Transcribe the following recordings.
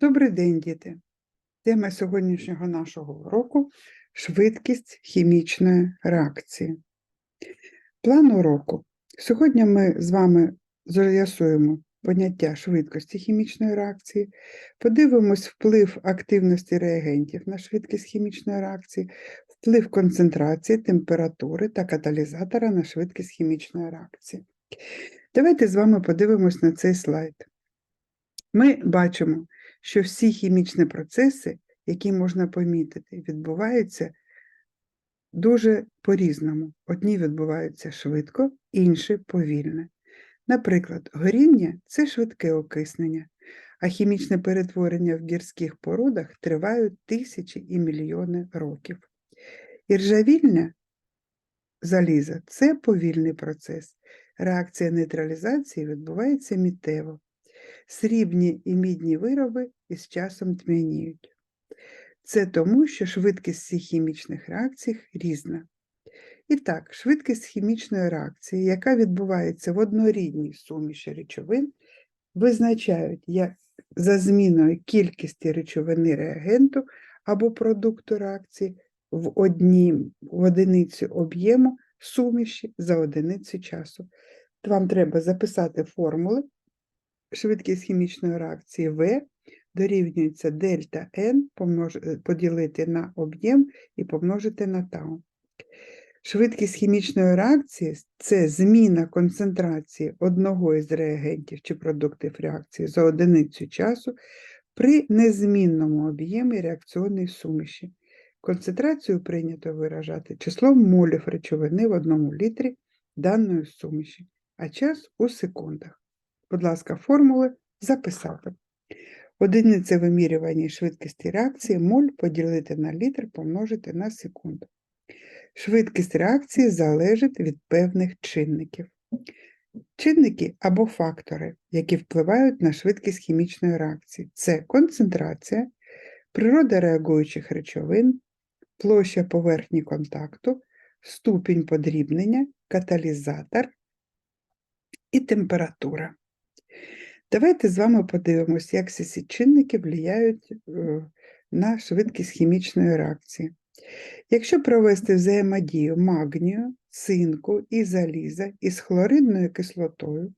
Добрий день, діти! Тема сьогоднішнього нашого уроку швидкість хімічної реакції. План уроку. Сьогодні ми з вами з'ясуємо поняття швидкості хімічної реакції, подивимось вплив активності реагентів на швидкість хімічної реакції, вплив концентрації, температури та каталізатора на швидкість хімічної реакції. Давайте з вами подивимось на цей слайд. Ми бачимо, що всі хімічні процеси, які можна помітити, відбуваються дуже по-різному. Одні відбуваються швидко, інші повільно. Наприклад, горіння це швидке окиснення, а хімічне перетворення в гірських породах тривають тисячі і мільйони років. Іржавільня заліза це повільний процес. Реакція нейтралізації відбувається мітево срібні і мідні вироби із часом тьмяніють. Це тому, що швидкість всіх хімічних реакцій різна. І так, швидкість хімічної реакції, яка відбувається в однорідній суміші речовин, визначають як за зміною кількості речовини реагенту або продукту реакції в, одній, в одиницю об'єму суміші за одиницю часу. Вам треба записати формули швидкість хімічної реакції В дорівнюється дельта N е, поділити на об'єм і помножити на тау. Швидкість хімічної реакції це зміна концентрації одного із реагентів чи продуктів реакції за одиницю часу при незмінному об'ємі реакціонної суміші. Концентрацію прийнято виражати числом молів речовини в одному літрі даної суміші, а час у секундах. Будь ласка, формули записати. Одиниця вимірювання швидкості реакції моль поділити на літр помножити на секунду. Швидкість реакції залежить від певних чинників. Чинники або фактори, які впливають на швидкість хімічної реакції, це концентрація, природа реагуючих речовин, площа поверхні контакту, ступінь подрібнення, каталізатор і температура. Давайте з вами подивимось, як ці чинники впливають на швидкість хімічної реакції. Якщо провести взаємодію магнію, цинку і заліза із хлоридною кислотою,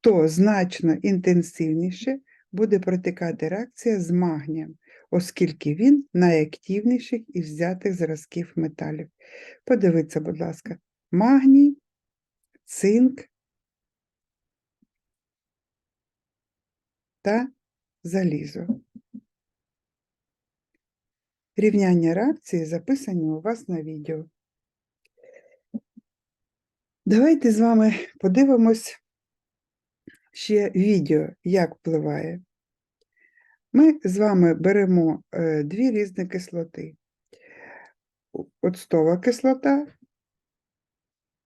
то значно інтенсивніше буде протикати реакція з магнієм, оскільки він найактивніший із взятих зразків металів. Подивіться, будь ласка, магній, цинк та залізо. Рівняння реакції записані у вас на відео. Давайте з вами подивимось ще відео, як впливає. Ми з вами беремо е, дві різні кислоти. Оцтова кислота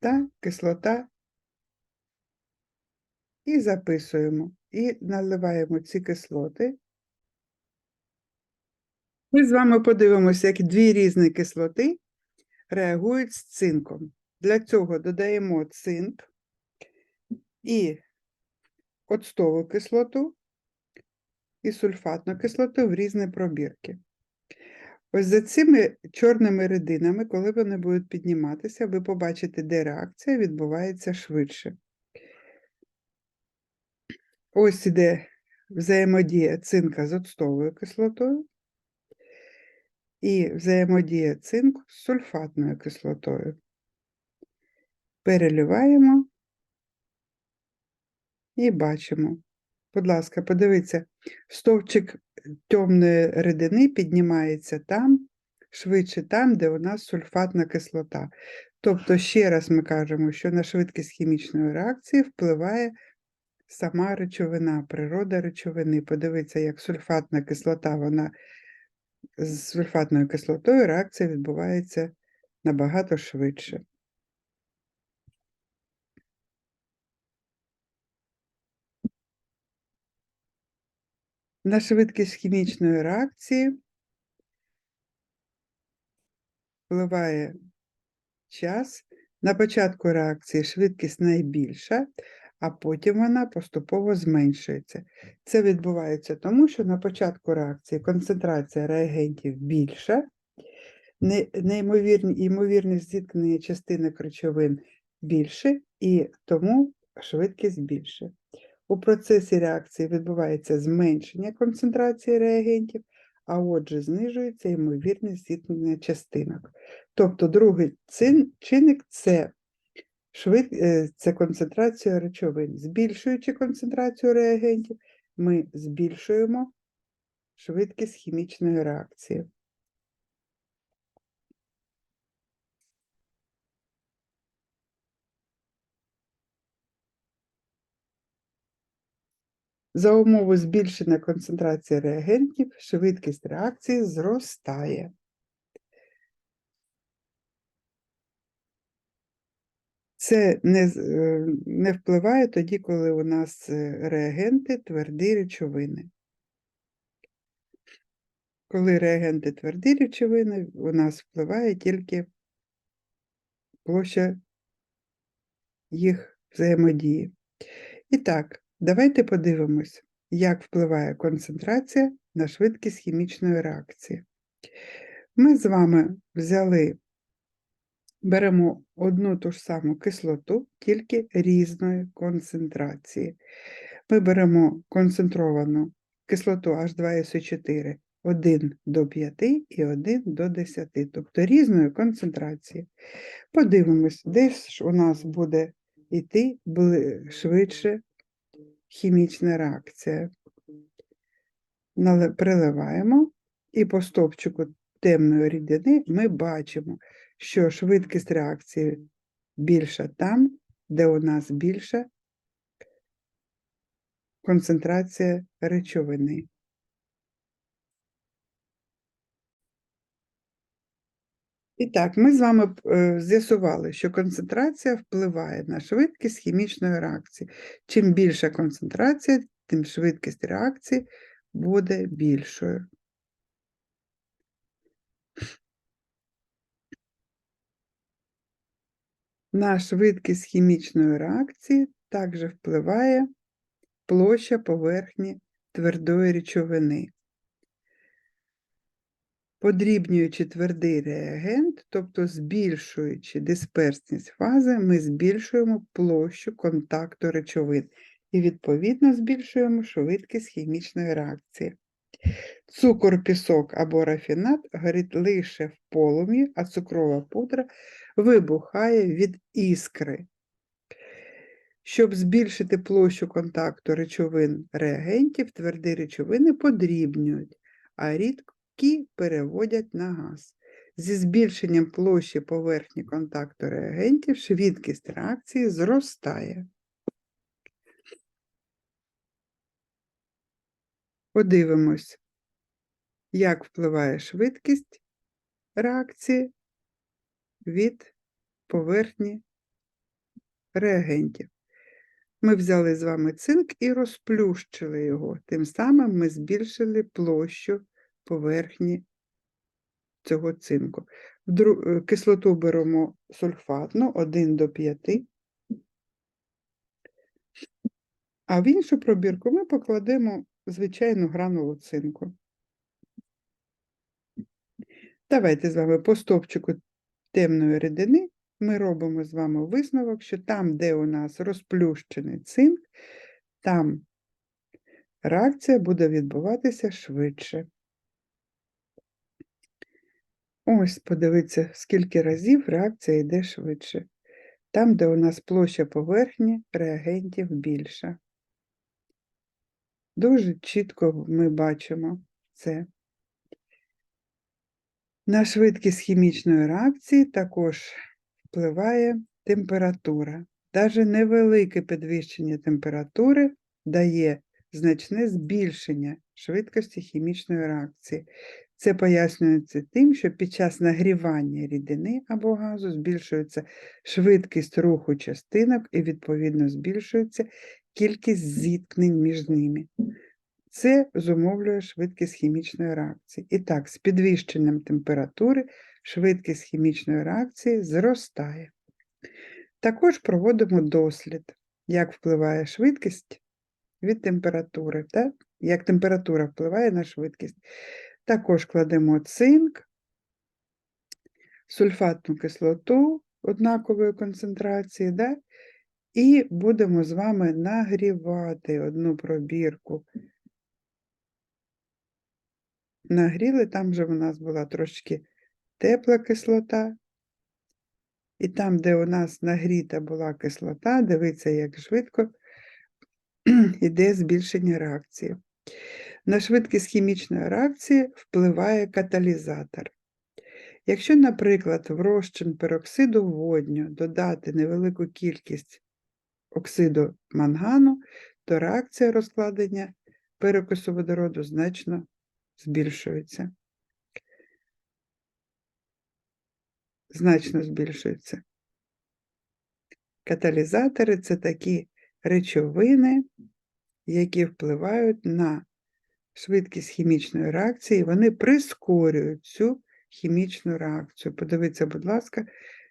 та кислота і записуємо, і наливаємо ці кислоти. Ми з вами подивимося, як дві різні кислоти реагують з цинком. Для цього додаємо цинк і оцтову кислоту і сульфатну кислоту в різні пробірки. Ось за цими чорними рідинами, коли вони будуть підніматися, ви побачите, де реакція відбувається швидше. Ось іде взаємодія цинка з оцтовою кислотою і взаємодія цинку з сульфатною кислотою. Переливаємо і бачимо. Будь ласка, подивіться, стовпчик темної рідини піднімається там, швидше там, де у нас сульфатна кислота. Тобто, ще раз ми кажемо, що на швидкість хімічної реакції впливає сама речовина, природа речовини. Подивіться, як сульфатна кислота, вона з сульфатною кислотою реакція відбувається набагато швидше. На швидкість хімічної реакції впливає час. На початку реакції швидкість найбільша, а потім вона поступово зменшується. Це відбувається тому, що на початку реакції концентрація реагентів більша, не- неймовірні, ймовірність зіткнення частинок речовин більше, і тому швидкість більше. У процесі реакції відбувається зменшення концентрації реагентів, а отже, знижується ймовірність зіткнення частинок. Тобто другий чинник це, швид... е, це концентрація речовин. Збільшуючи концентрацію реагентів, ми збільшуємо швидкість хімічної реакції. За умови збільшення концентрації реагентів, швидкість реакції зростає. Це не, е, не впливає тоді, коли у нас е, реагенти тверді речовини. Коли реагенти тверді речовини, у нас впливає тільки площа їх взаємодії. І так, давайте подивимось, як впливає концентрація на швидкість хімічної реакції. Ми з вами взяли, беремо одну ту ж саму кислоту, тільки різної концентрації. Ми беремо концентровану кислоту H2SO4 1 до 5 і 1 до 10, тобто різної концентрації. Подивимось, де ж у нас буде йти швидше хімічна реакція. Приливаємо, і по стовпчику темної рідини ми бачимо, що швидкість реакції більша там, де у нас більша концентрація речовини. І так, ми з вами е, з'ясували, що концентрація впливає на швидкість хімічної реакції. Чим більша концентрація, тим швидкість реакції буде більшою. На швидкість хімічної реакції також впливає площа поверхні твердої речовини. Подрібнюючи твердий реагент, тобто збільшуючи дисперсність фази, ми збільшуємо площу контакту речовин і, відповідно, збільшуємо швидкість хімічної реакції. Цукор, пісок або рафінат горить лише в полум'ї, а цукрова пудра вибухає від іскри. Щоб збільшити площу контакту речовин реагентів, тверді речовини подрібнюють, а рідкі переводять на газ. Зі збільшенням площі поверхні контакту реагентів швидкість реакції зростає. Подивимось, як впливає швидкість реакції від поверхні реагентів. Ми взяли з вами цинк і розплющили його. Тим самим ми збільшили площу поверхні цього цинку. Е, Кислоту беремо сульфатну 1 до 5, а в іншу пробірку ми покладемо звичайну гранулу цинку. Давайте з вами по стовпчику темної рідини ми робимо з вами висновок, що там, де у нас розплющений цинк, там реакція буде відбуватися швидше. Ось, подивіться, скільки разів реакція йде швидше. Там, де у нас площа поверхні реагентів більша. Дуже чітко ми бачимо це. На швидкість хімічної реакції також впливає температура. Даже невелике підвищення температури дає значне збільшення швидкості хімічної реакції. Це пояснюється тим, що під час нагрівання рідини або газу збільшується швидкість руху частинок і, відповідно, збільшується кількість зіткнень між ними. Це зумовлює швидкість хімічної реакції. І так, з підвищенням температури швидкість хімічної реакції зростає. Також проводимо дослід. як впливає швидкість від температури, так? як температура впливає на швидкість. Також кладемо цинк, сульфатну кислоту однакової концентрації, да? І будемо з вами нагрівати одну пробірку. Нагріли, там же у нас була трошки тепла кислота. І там, де у нас нагріта була кислота, дивіться, як швидко йде збільшення реакції. На швидкість хімічної реакції впливає каталізатор. Якщо, наприклад, в розчин пероксиду водню додати невелику кількість оксиду мангану, то реакція розкладення перекису водороду значно збільшується. Значно збільшується. Каталізатори це такі речовини, які впливають на швидкість хімічної реакції, вони прискорюють цю хімічну реакцію. Подивіться, будь ласка,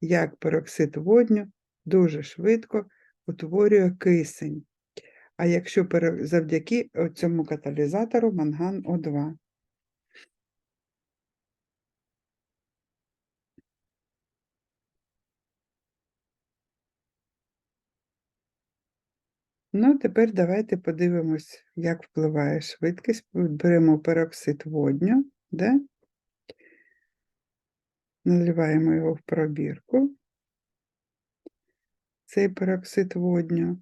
як пероксид водню дуже швидко утворює кисень. А якщо завдяки цьому каталізатору манган О2. Ну, тепер давайте подивимось, як впливає швидкість. Беремо пероксид водню, да? наливаємо його в пробірку. Цей пероксид водню.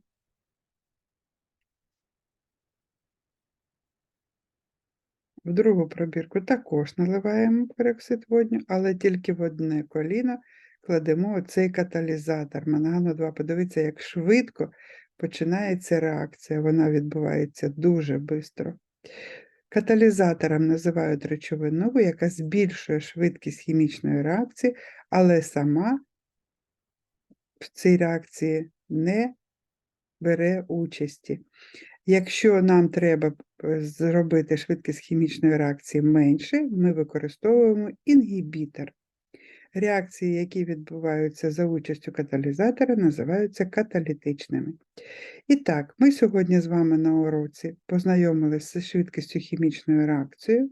В другу пробірку також наливаємо пероксид водню, але тільки в одне коліно кладемо оцей каталізатор мангану 2. Подивіться, як швидко починається реакція. Вона відбувається дуже швидко. Каталізатором називають речовину, яка збільшує швидкість хімічної реакції, але сама в цій реакції не бере участі. Якщо нам треба е, зробити швидкість хімічної реакції менше, ми використовуємо інгібітор. Реакції, які відбуваються за участю каталізатора, називаються каталітичними. І так, ми сьогодні з вами на уроці познайомилися з швидкістю хімічної реакції.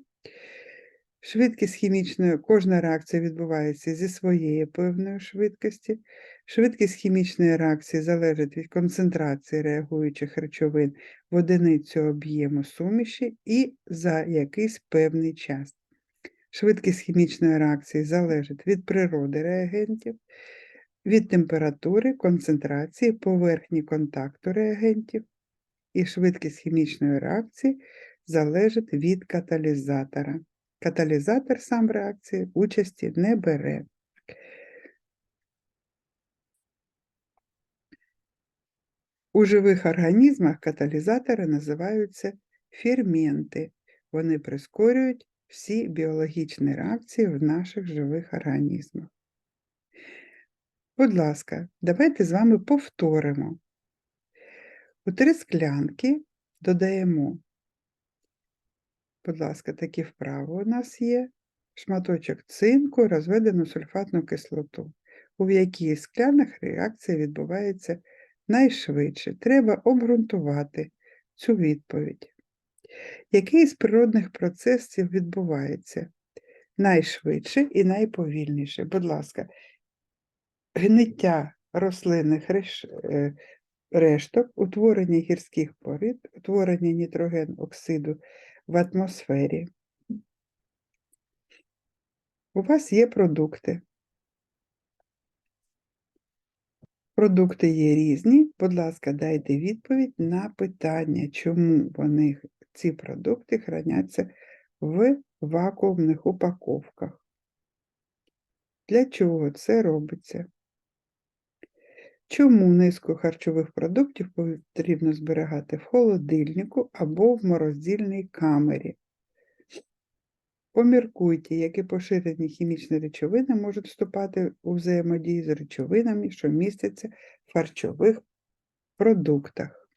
Швидкість хімічної, кожна реакція відбувається зі своєї певної швидкості. Швидкість хімічної реакції залежить від концентрації реагуючих речовин в одиницю об'єму суміші і за якийсь певний час. Швидкість хімічної реакції залежить від природи реагентів, від температури, концентрації, поверхні контакту реагентів, і швидкість хімічної реакції залежить від каталізатора. Каталізатор сам реакції участі не бере. У живих організмах каталізатори називаються ферменти. Вони прискорюють всі біологічні реакції в наших живих організмах. Будь ласка, давайте з вами повторимо. У три склянки додаємо, будь ласка, такі вправи у нас є, шматочок цинку, розведену сульфатну кислоту, у якій з склянах реакція відбувається найшвидше. Треба обґрунтувати цю відповідь. Який з природних процесів відбувається найшвидше і найповільніше? Будь ласка, гниття рослинних е, решток, утворення гірських порід, утворення нітроген оксиду в атмосфері. У вас є продукти. Продукти є різні. Будь ласка, дайте відповідь на питання, чому вони, ці продукти храняться в вакуумних упаковках. Для чого це робиться? Чому низку харчових продуктів потрібно зберігати в холодильнику або в морозильній камері? Поміркуйте, які поширені хімічні речовини можуть вступати у взаємодію з речовинами, що містяться в харчових продуктах.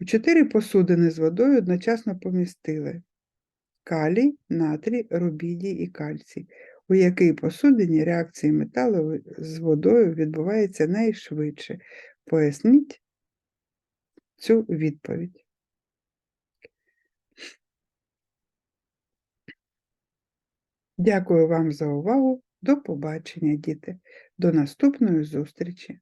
У чотири посудини з водою одночасно помістили калій, натрій, рубідій і кальцій. у якій посудині реакції металу з водою відбувається найшвидше. Поясніть цю відповідь. Дякую вам за увагу. До побачення, діти. До наступної зустрічі.